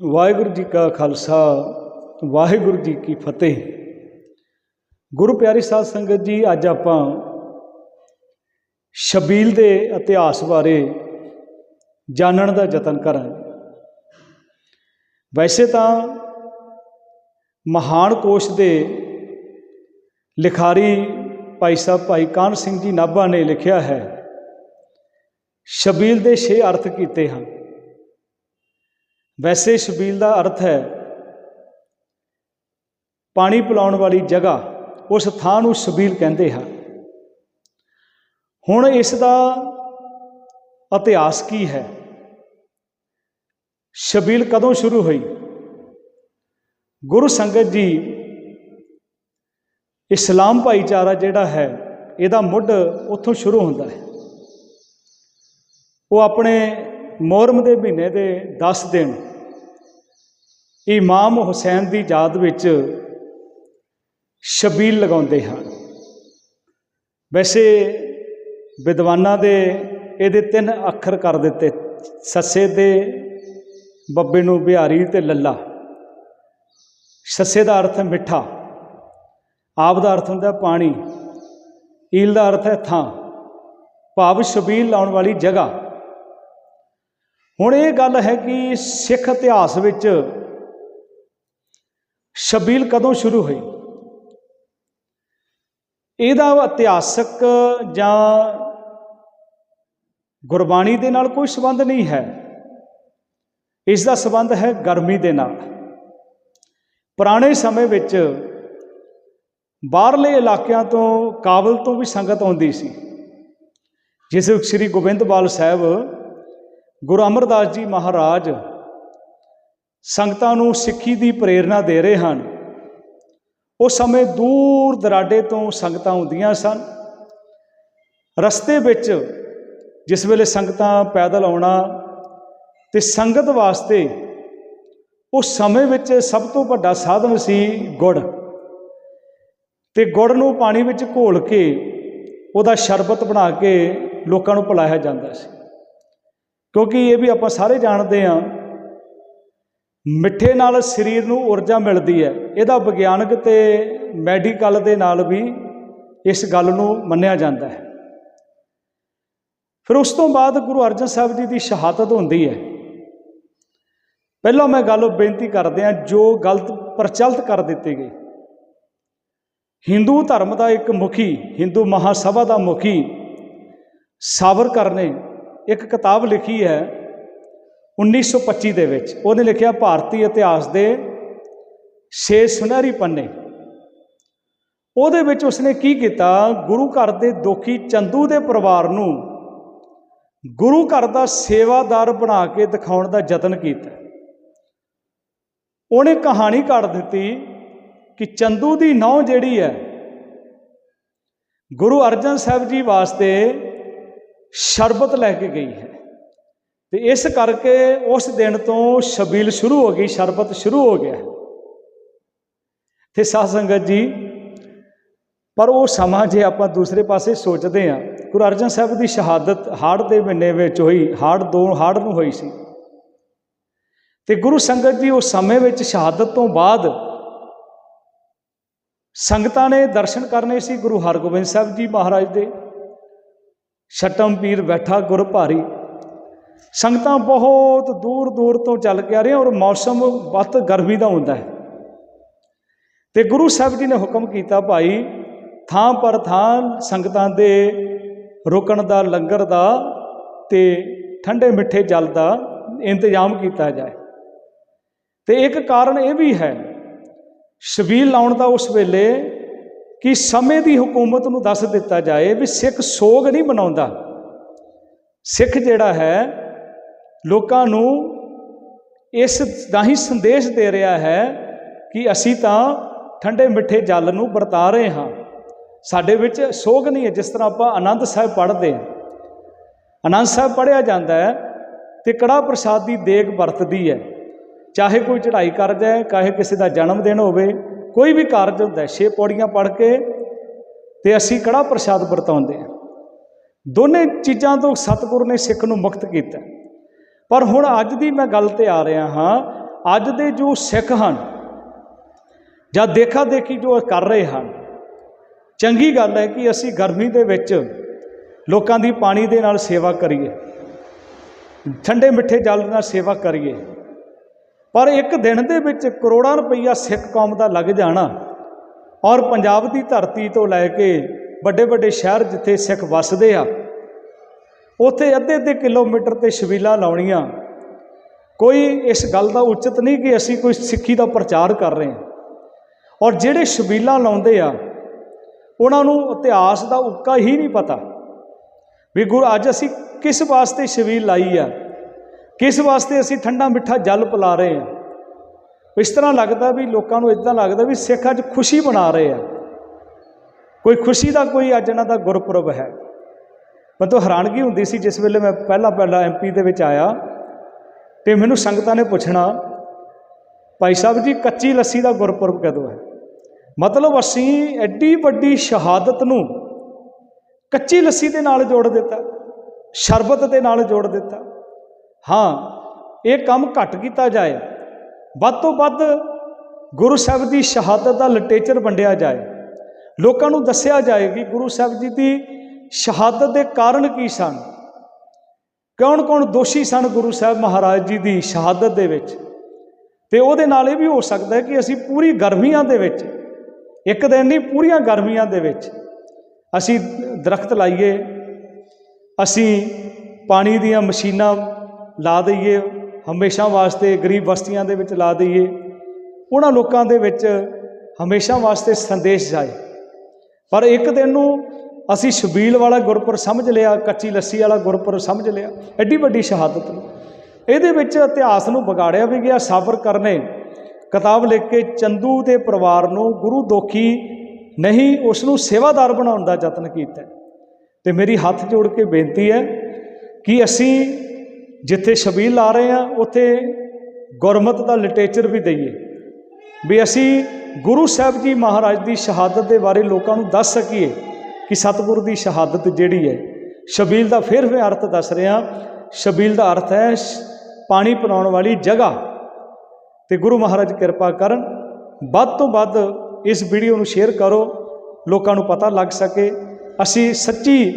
ਵਾਹਿਗੁਰੂ ਜੀ ਕਾ ਖਾਲਸਾ, ਵਾਹਿਗੁਰੂ ਜੀ ਕੀ ਫਤਿਹ। ਗੁਰੂ ਪਿਆਰੀ ਸਾਧ ਸੰਗਤ ਜੀ, ਅੱਜ ਆਪਾਂ ਸ਼ਬੀਲ ਦੇ ਇਤਿਹਾਸ ਬਾਰੇ ਜਾਣਨ ਦਾ ਯਤਨ ਕਰਾਂਗੇ। ਵੈਸੇ ਤਾਂ ਮਹਾਨ ਕੋਸ਼ ਦੇ ਲਿਖਾਰੀ ਭਾਈ ਸਾਹਿਬ ਭਾਈ ਕਾਨ ਸਿੰਘ ਜੀ ਨਾਭਾ ਨੇ ਲਿਖਿਆ ਹੈ, ਸ਼ਬੀਲ ਦੇ ਛੇ ਅਰਥ ਕੀਤੇ ਹਨ। ਵੈਸੇ ਸ਼ਬੀਲ ਦਾ ਅਰਥ ਹੈ ਪਾਣੀ ਪਿਲਾਉਣ ਵਾਲੀ ਜਗ੍ਹਾ, ਉਸ ਥਾਂ ਨੂੰ ਸ਼ਬੀਲ ਕਹਿੰਦੇ ਹਨ। ਹੁਣ ਇਸ ਦਾ ਇਤਿਹਾਸ ਕੀ ਹੈ? ਸ਼ਬੀਲ ਕਦੋਂ ਸ਼ੁਰੂ ਹੋਈ? ਗੁਰੂ ਸੰਗਤ ਜੀ, ਇਸਲਾਮ ਭਾਈਚਾਰਾ ਜਿਹੜਾ ਹੈ, ਇਹਦਾ ਮੁੱਢ ਉੱਥੋਂ ਸ਼ੁਰੂ ਹੁੰਦਾ ਹੈ। ਉਹ ਆਪਣੇ ਮੁਹਰਮ ਦੇ ਮਹੀਨੇ ਦੇ 10 ਦਿਨ ਇਮਾਮ ਹੁਸੈਨ ਦੀ ਯਾਦ ਵਿੱਚ ਸ਼ਬੀਲ ਲਗਾਉਂਦੇ ਹਨ। ਵੈਸੇ ਵਿਦਵਾਨਾਂ ਦੇ ਇਹਦੇ ਤਿੰਨ ਅੱਖਰ ਕਰ ਦਿੱਤੇ, ਸੱਸੇ ਦੇ, ਬੱਬੇ ਨੂੰ ਬਿਹਾਰੀ ਤੇ ਲੱਲਾ। ਸੱਸੇ ਦਾ ਅਰਥ ਹੈ ਮਿੱਠਾ, ਆਪ ਦਾ ਅਰਥ ਹੁੰਦਾ ਪਾਣੀ, ਈਲ ਦਾ ਅਰਥ ਹੈ ਥਾਂ, ਭਾਵ ਸ਼ਬੀਲ ਲਾਉਣ ਵਾਲੀ ਜਗ੍ਹਾ। ਹੁਣ ਇਹ ਗੱਲ ਹੈ ਕਿ ਸਿੱਖ ਇਤਿਹਾਸ ਵਿੱਚ ਸ਼ਬੀਲ ਕਦੋਂ ਸ਼ੁਰੂ ਹੋਈ? ਇਹਦਾ ਇਤਿਹਾਸਕ ਜਾਂ ਗੁਰਬਾਣੀ ਦੇ ਨਾਲ ਕੋਈ ਸੰਬੰਧ ਨਹੀਂ ਹੈ। ਇਸ ਦਾ ਸੰਬੰਧ ਹੈ ਗਰਮੀ ਦੇ ਨਾਲ। ਪੁਰਾਣੇ ਸਮੇਂ ਵਿੱਚ ਬਾਹਰਲੇ ਇਲਾਕਿਆਂ ਤੋਂ ਕਾਬਲ ਤੋਂ ਵੀ ਸੰਗਤ ਆਉਂਦੀ ਸੀ। ਜਿਸ ਵਿੱਚ ਸ੍ਰੀ ਗੋਬਿੰਦਵਾਲ ਸਾਹਿਬ, ਗੁਰੂ ਅਮਰਦਾਸ ਜੀ ਮਹਾਰਾਜ ਸੰਗਤਾਂ ਨੂੰ ਸਿੱਖੀ ਦੀ ਪ੍ਰੇਰਣਾ ਦੇ ਰਹੇ ਹਨ। ਉਸ ਸਮੇਂ ਦੂਰ ਦਰਾਡੇ ਤੋਂ ਸੰਗਤਾਂ ਆਉਂਦੀਆਂ ਸਨ। ਰਸਤੇ ਵਿੱਚ ਜਿਸ ਵੇਲੇ ਸੰਗਤਾਂ ਪੈਦਲ ਆਉਣਾ ਤੇ ਸੰਗਤ ਵਾਸਤੇ ਉਸ ਸਮੇਂ ਵਿੱਚ ਸਭ ਤੋਂ ਵੱਡਾ ਸਾਧਨ ਸੀ ਗੁੜ। ਤੇ ਗੁੜ ਨੂੰ ਪਾਣੀ ਵਿੱਚ ਘੋਲ ਕੇ ਉਹਦਾ ਸ਼ਰਬਤ ਬਣਾ ਕੇ ਲੋਕਾਂ ਨੂੰ ਪਿਲਾਇਆ ਜਾਂਦਾ ਸੀ। ਕਿਉਂਕਿ ਇਹ ਵੀ ਆਪਾਂ ਸਾਰੇ ਜਾਣਦੇ ਹਾਂ ਮਿੱਠੇ ਨਾਲ ਸਰੀਰ ਨੂੰ ਊਰਜਾ ਮਿਲਦੀ ਹੈ। ਇਹਦਾ ਵਿਗਿਆਨਕ ਤੇ ਮੈਡੀਕਲ ਦੇ ਨਾਲ ਵੀ ਇਸ ਗੱਲ ਨੂੰ ਮੰਨਿਆ ਜਾਂਦਾ ਹੈ। ਫਿਰ ਉਸ ਤੋਂ ਬਾਅਦ ਗੁਰੂ ਅਰਜਨ ਸਾਹਿਬ ਜੀ ਦੀ ਸ਼ਹਾਦਤ ਹੁੰਦੀ ਹੈ। ਪਹਿਲਾਂ ਮੈਂ ਗੱਲ ਬੇਨਤੀ ਕਰਦੇ ਹਾਂ, ਜੋ ਗਲਤ ਪ੍ਰਚਲਿਤ ਕਰ ਦਿੱਤੀ ਗਈ। ਹਿੰਦੂ ਧਰਮ ਦਾ ਇੱਕ ਮੁਖੀ, ਹਿੰਦੂ ਮਹਾਸਭਾ ਦਾ ਮੁਖੀ ਸਾਵਰਕਰ ਨੇ ਇੱਕ ਕਿਤਾਬ ਲਿਖੀ ਹੈ 1925 ਦੇ ਵਿੱਚ ਉਹਨੇ ਲਿਖਿਆ ਭਾਰਤੀ ਇਤਿਹਾਸ ਦੇ ਛੇ ਸੁਨਹਿਰੀ ਪੰਨੇ। ਉਹਦੇ ਵਿੱਚ ਉਸਨੇ ਕੀ ਕੀਤਾ? ਗੁਰੂ ਘਰ ਦੇ ਦੋਖੀ ਚੰਦੂ ਦੇ ਪਰਿਵਾਰ ਨੂੰ ਗੁਰੂ ਘਰ ਦਾ ਸੇਵਾਦਾਰ ਬਣਾ ਕੇ ਦਿਖਾਉਣ ਦਾ ਯਤਨ ਕੀਤਾ। ਉਹਨੇ ਕਹਾਣੀ ਕੱਢ ਦਿੱਤੀ ਕਿ ਚੰਦੂ ਦੀ ਨੌ ਜਿਹੜੀ ਹੈ, ਗੁਰੂ ਅਰਜਨ ਸਾਹਿਬ ਜੀ ਵਾਸਤੇ ਸ਼ਰਬਤ ਲੈ ਕੇ ਗਈ ਹੈ। ਤੇ ਇਸ ਕਰਕੇ ਉਸ ਦਿਨ ਤੋਂ ਸ਼ਬੀਲ ਸ਼ੁਰੂ ਹੋ ਗਈ, ਸ਼ਰਬਤ ਸ਼ੁਰੂ ਹੋ ਗਿਆ। ਤੇ ਸਾਧ ਸੰਗਤ ਜੀ, ਪਰ ਉਹ ਸਮਾਂ ਜੇ ਆਪਾਂ ਦੂਸਰੇ ਪਾਸੇ ਸੋਚਦੇ ਹਾਂ, ਗੁਰੂ ਅਰਜਨ ਸਾਹਿਬ ਦੀ ਸ਼ਹਾਦਤ ਹਾੜ ਦੇ ਮਹੀਨੇ ਵਿੱਚ ਹੋਈ, ਹਾੜ ਦੋ, ਹਾੜ ਨੂੰ ਹੋਈ ਸੀ। ਤੇ ਗੁਰੂ ਸੰਗਤ ਜੀ ਉਸ ਸਮੇਂ ਵਿੱਚ ਸ਼ਹਾਦਤ ਤੋਂ ਬਾਅਦ ਸੰਗਤਾਂ ਨੇ ਦਰਸ਼ਨ ਕਰਨੇ ਸੀ ਗੁਰੂ ਹਰਗੋਬਿੰਦ ਸਾਹਿਬ ਜੀ ਮਹਾਰਾਜ ਦੇ। ਛਟਮ ਪੀਰ ਬੈਠਾ ਗੁਰ ਭਾਰੀ। ਸੰਗਤਾਂ ਬਹੁਤ ਦੂਰ ਦੂਰ ਤੋਂ ਚੱਲ ਕੇ ਆ ਰਹੀਆਂ ਔਰ ਮੌਸਮ ਬਹੁਤ ਗਰਮੀ ਦਾ ਹੁੰਦਾ ਹੈ। ਤੇ ਗੁਰੂ ਸਾਹਿਬ ਜੀ ਨੇ ਹੁਕਮ ਕੀਤਾ, ਭਾਈ, ਥਾਂ ਪਰ ਥਾਂ ਸੰਗਤਾਂ ਦੇ ਰੁਕਣ ਦਾ, ਲੰਗਰ ਦਾ ਤੇ ਠੰਡੇ ਮਿੱਠੇ ਜਲ ਦਾ ਇੰਤਜ਼ਾਮ ਕੀਤਾ ਜਾਏ। ਤੇ ਇੱਕ ਕਾਰਨ ਇਹ ਵੀ ਹੈ, ਸ਼ਬੀਲ ਲਾਉਣ ਦਾ ਉਸ ਵੇਲੇ ਕਿ ਸਮੇਂ ਦੀ ਹਕੂਮਤ ਨੂੰ ਦੱਸ ਦਿੱਤਾ ਜਾਏ ਵੀ ਸਿੱਖ ਸੋਗ ਨਹੀਂ ਮਨਾਉਂਦਾ। ਸਿੱਖ ਜਿਹੜਾ ਹੈ ਲੋਕਾਂ ਨੂੰ ਇਸ ਦਾ ਹੀ ਸੰਦੇਸ਼ ਦੇ ਰਿਹਾ ਹੈ ਕਿ ਅਸੀਂ ਤਾਂ ਠੰਡੇ ਮਿੱਠੇ ਜਲ ਨੂੰ ਵਰਤਾ ਰਹੇ ਹਾਂ। ਸਾਡੇ ਵਿੱਚ ਸੋਗ ਨਹੀਂ ਹੈ ਜਿਸ ਤਰ੍ਹਾਂ ਆਪਾਂ ਆਨੰਦ ਸਾਹਿਬ ਪੜ੍ਹਦੇ ਹਾਂ। ਆਨੰਦ ਸਾਹਿਬ ਪੜ੍ਹਿਆ ਜਾਂਦਾ ਹੈ ਤੇ ਕੜਾ ਪ੍ਰਸਾਦ ਦੀ ਦੇਗ ਵਰਤਦੀ ਹੈ। ਚਾਹੇ ਕੋਈ ਚੜ੍ਹਾਈ ਕਾਰਜ ਹੈ ਚਾਹੇ ਕਿਸੇ ਦਾ ਜਨਮ ਦਿਨ ਹੋਵੇ, ਕੋਈ ਵੀ ਕਾਰਜ ਹੁੰਦਾ ਛੇ ਪੌੜੀਆਂ ਪੜ੍ਹ ਕੇ ਤੇ ਅਸੀਂ ਕੜਾ ਪ੍ਰਸਾਦ ਵਰਤਾਉਂਦੇ ਹਾਂ। ਦੋਨੇ ਚੀਜ਼ਾਂ ਤੋਂ ਸਤਿਗੁਰ ਨੇ ਸਿੱਖ ਨੂੰ ਮੁਕਤ ਕੀਤਾ। ਪਰ ਹੁਣ ਅੱਜ ਦੀ ਮੈਂ ਗੱਲ ਤੇ ਆ ਰਿਹਾ ਹਾਂ, ਅੱਜ ਦੇ ਜੋ ਸਿੱਖ ਹਨ ਜਾਂ ਦੇਖਾ ਦੇਖੀ ਜੋ ਕਰ ਰਹੇ ਹਨ, ਚੰਗੀ ਗੱਲ ਹੈ ਕਿ ਅਸੀਂ ਗਰਮੀ ਦੇ ਵਿੱਚ ਲੋਕਾਂ ਦੀ ਪਾਣੀ ਦੇ ਨਾਲ ਸੇਵਾ ਕਰੀਏ, ਠੰਡੇ ਮਿੱਠੇ ਜਲ ਨਾਲ ਸੇਵਾ ਕਰੀਏ, ਪਰ ਇੱਕ ਦਿਨ ਦੇ ਵਿੱਚ ਕਰੋੜਾਂ ਰੁਪਈਆ ਸਿੱਖ ਕੌਮ ਦਾ ਲੱਗ ਜਾਣਾ ਔਰ ਪੰਜਾਬ ਦੀ ਧਰਤੀ ਤੋਂ ਲੈ ਕੇ ਵੱਡੇ ਵੱਡੇ ਸ਼ਹਿਰ ਜਿੱਥੇ ਸਿੱਖ ਵੱਸਦੇ ਆ ਉੱਥੇ ਅੱਧੇ ਅੱਧੇ ਕਿਲੋਮੀਟਰ ਤੇ ਛਬੀਲਾਂ ਲਾਉਣੀਆਂ। ਕੋਈ ਇਸ ਗੱਲ ਦਾ ਉਚਿਤ ਨਹੀਂ ਕਿ ਅਸੀਂ ਕੋਈ ਸਿੱਖੀ ਦਾ ਪ੍ਰਚਾਰ ਕਰ ਰਹੇ ਹਾਂ। ਔਰ ਜਿਹੜੇ ਛਬੀਲਾਂ ਲਾਉਂਦੇ ਆ, ਉਹਨਾਂ ਨੂੰ ਇਤਿਹਾਸ ਦਾ ਉੱਕਾ ਹੀ ਨਹੀਂ ਪਤਾ। ਵੀ ਗੁਰੂ, ਅੱਜ ਅਸੀਂ ਕਿਸ ਵਾਸਤੇ ਛਬੀਲ ਲਾਈ ਆ? ਕਿਸ ਵਾਸਤੇ ਅਸੀਂ ਠੰਡਾ ਮਿੱਠਾ ਜਲ ਪਿਲਾ ਰਹੇ ਹਾਂ? ਇਸ ਤਰ੍ਹਾਂ ਲੱਗਦਾ ਵੀ ਲੋਕਾਂ ਨੂੰ ਇਦਾਂ ਲੱਗਦਾ ਵੀ ਸਿੱਖ ਅੱਜ ਖੁਸ਼ੀ ਮਨਾ ਰਹੇ ਆ। ਕੋਈ ਖੁਸ਼ੀ ਦਾ ਕੋਈ ਅੱਜ ਇਹਨਾਂ ਦਾ ਗੁਰਪੁਰਬ ਹੈ। ਮੈਨੂੰ ਹੈਰਾਨਗੀ ਹੁੰਦੀ ਸੀ ਜਿਸ ਵੇਲੇ ਮੈਂ ਪਹਿਲਾਂ ਪਹਿਲਾਂ ਐਮਪੀ ਦੇ ਵਿੱਚ ਆਇਆ ਤੇ ਮੈਨੂੰ ਸੰਗਤਾਂ ਨੇ ਪੁੱਛਣਾ, ਭਾਈ ਸਾਹਿਬ ਜੀ, ਕੱਚੀ ਲੱਸੀ ਦਾ ਗੁਰਪੁਰਬ ਕਦੋਂ ਹੈ? ਮਤਲਬ ਅਸੀਂ ਐਡੀ ਵੱਡੀ ਸ਼ਹਾਦਤ ਨੂੰ ਕੱਚੀ ਲੱਸੀ ਦੇ ਨਾਲ ਜੋੜ ਦਿੱਤਾ, ਸ਼ਰਬਤ ਦੇ ਨਾਲ ਜੋੜ ਦਿੱਤਾ। ਹਾਂ, ਇਹ ਕੰਮ ਘੱਟ ਕੀਤਾ ਜਾਏ, ਵੱਧ ਤੋਂ ਵੱਧ ਗੁਰੂ ਸਾਹਿਬ ਦੀ ਸ਼ਹਾਦਤ ਦਾ ਲਿਟਰੇਚਰ ਵੰਡਿਆ ਜਾਏ। ਲੋਕਾਂ ਨੂੰ ਦੱਸਿਆ ਜਾਏ ਕਿ ਗੁਰੂ ਸਾਹਿਬ ਜੀ ਦੀ ਸ਼ਹਾਦਤ ਦੇ ਕਾਰਨ ਕੀ ਸਨ? ਕੌਣ ਕੌਣ ਦੋਸ਼ੀ ਸਨ ਗੁਰੂ ਸਾਹਿਬ ਮਹਾਰਾਜ ਜੀ ਦੀ ਸ਼ਹਾਦਤ ਦੇ ਵਿੱਚ? ਤੇ ਉਹਦੇ ਨਾਲ ਇਹ ਵੀ ਹੋ ਸਕਦਾ ਕਿ ਅਸੀਂ ਪੂਰੀ ਗਰਮੀਆਂ ਦੇ ਵਿੱਚ, ਇੱਕ ਦਿਨ ਨਹੀਂ, ਪੂਰੀਆਂ ਗਰਮੀਆਂ ਦੇ ਵਿੱਚ ਅਸੀਂ ਦਰਖਤ ਲਾਈਏ, ਅਸੀਂ ਪਾਣੀ ਦੀਆਂ ਮਸ਼ੀਨਾਂ ਲਾ ਦਈਏ, ਹਮੇਸ਼ਾ ਵਾਸਤੇ ਗਰੀਬ ਬਸਤੀਆਂ ਦੇ ਵਿੱਚ ਲਾ ਦਈਏ, ਉਹਨਾਂ ਲੋਕਾਂ ਦੇ ਵਿੱਚ ਹਮੇਸ਼ਾ ਵਾਸਤੇ ਸੰਦੇਸ਼ ਜਾਏ। ਪਰ ਇੱਕ ਦਿਨ ਨੂੰ ਅਸੀਂ ਸ਼ਬੀਲ ਵਾਲਾ ਗੁਰਪੁਰ ਸਮਝ ਲਿਆ, ਕੱਚੀ ਲੱਸੀ ਵਾਲਾ ਗੁਰਪੁਰ ਸਮਝ ਲਿਆ। ਐਡੀ ਵੱਡੀ ਸ਼ਹਾਦਤ ਨੂੰ। ਇਹਦੇ ਵਿੱਚ ਇਤਿਹਾਸ ਨੂੰ ਵਿਗਾੜਿਆ ਵੀ ਗਿਆ ਸਾਬਰ ਕਰਨੇ ਕਿਤਾਬ ਲਿਖ ਕੇ ਚੰਦੂ ਦੇ ਪਰਿਵਾਰ ਨੂੰ ਗੁਰੂ ਦੋਖੀ ਨਹੀਂ, ਉਸ ਨੂੰ ਸੇਵਾਦਾਰ ਬਣਾਉਣ ਦਾ ਯਤਨ ਕੀਤਾ। ਤੇ ਮੇਰੀ ਹੱਥ ਜੋੜ ਕੇ ਬੇਨਤੀ ਹੈ ਕਿ ਅਸੀਂ ਜਿੱਥੇ ਸ਼ਬੀਲ ਲਾ ਰਹੇ ਹਾਂ, ਉੱਥੇ ਗੁਰਮਤ ਦਾ ਲਿਟਰੇਚਰ ਵੀ ਦਈਏ। ਵੀ ਅਸੀਂ ਗੁਰੂ ਸਾਹਿਬ ਜੀ ਮਹਾਰਾਜ ਦੀ ਸ਼ਹਾਦਤ ਦੇ ਬਾਰੇ ਲੋਕਾਂ ਨੂੰ ਦੱਸ ਸਕੀਏ ਕਿ ਸਤਿਗੁਰੂ ਦੀ ਸ਼ਹਾਦਤ ਜਿਹੜੀ ਹੈ, ਸ਼ਬੀਲ ਦਾ ਫਿਰ ਮੈਂ ਅਰਥ ਦੱਸ ਰਿਹਾ। ਸ਼ਬੀਲ ਦਾ ਅਰਥ ਹੈ ਸ਼- ਪਾਣੀ ਪਿਲਾਉਣ ਵਾਲੀ ਜਗ੍ਹਾ। ਤੇ ਗੁਰੂ ਮਹਾਰਾਜ ਕਿਰਪਾ ਕਰਨ, ਵੱਧ ਤੋਂ ਵੱਧ ਇਸ ਵੀਡੀਓ ਨੂੰ ਸ਼ੇਅਰ ਕਰੋ, ਲੋਕਾਂ ਨੂੰ ਪਤਾ ਲੱਗ ਸਕੇ। ਅਸੀਂ ਸੱਚੀ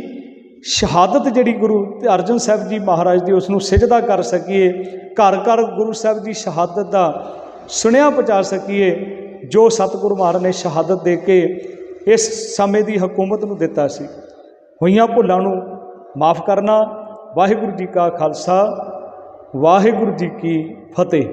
ਸ਼ਹਾਦਤ ਜਿਹੜੀ ਗੁਰੂ ਅਰਜਨ ਸਾਹਿਬ ਜੀ ਮਹਾਰਾਜ ਦੀ ਉਸ ਨੂੰ ਸਿਜਦਾ ਕਰ ਸਕੀਏ, ਘਰ ਘਰ ਗੁਰੂ ਸਾਹਿਬ ਦੀ ਸ਼ਹਾਦਤ ਦਾ ਸੁਣਿਆ ਪਹੁੰਚਾ ਸਕੀਏ, ਜੋ ਸਤਿਗੁਰੂ ਮਹਾਰਾਜ ਨੇ ਸ਼ਹਾਦਤ ਦੇ ਕੇ ਇਸ ਸਮੇਂ ਦੀ ਹਕੂਮਤ ਨੂੰ ਦਿੱਤਾ ਸੀ। ਹੋਈਆਂ ਭੁੱਲਾਂ ਨੂੰ ਮਾਫ ਕਰਨਾ, ਵਾਹਿਗੁਰੂ ਜੀ ਕਾ ਖਾਲਸਾ, ਵਾਹਿਗੁਰੂ ਜੀ ਕੀ ਫਤਿਹ।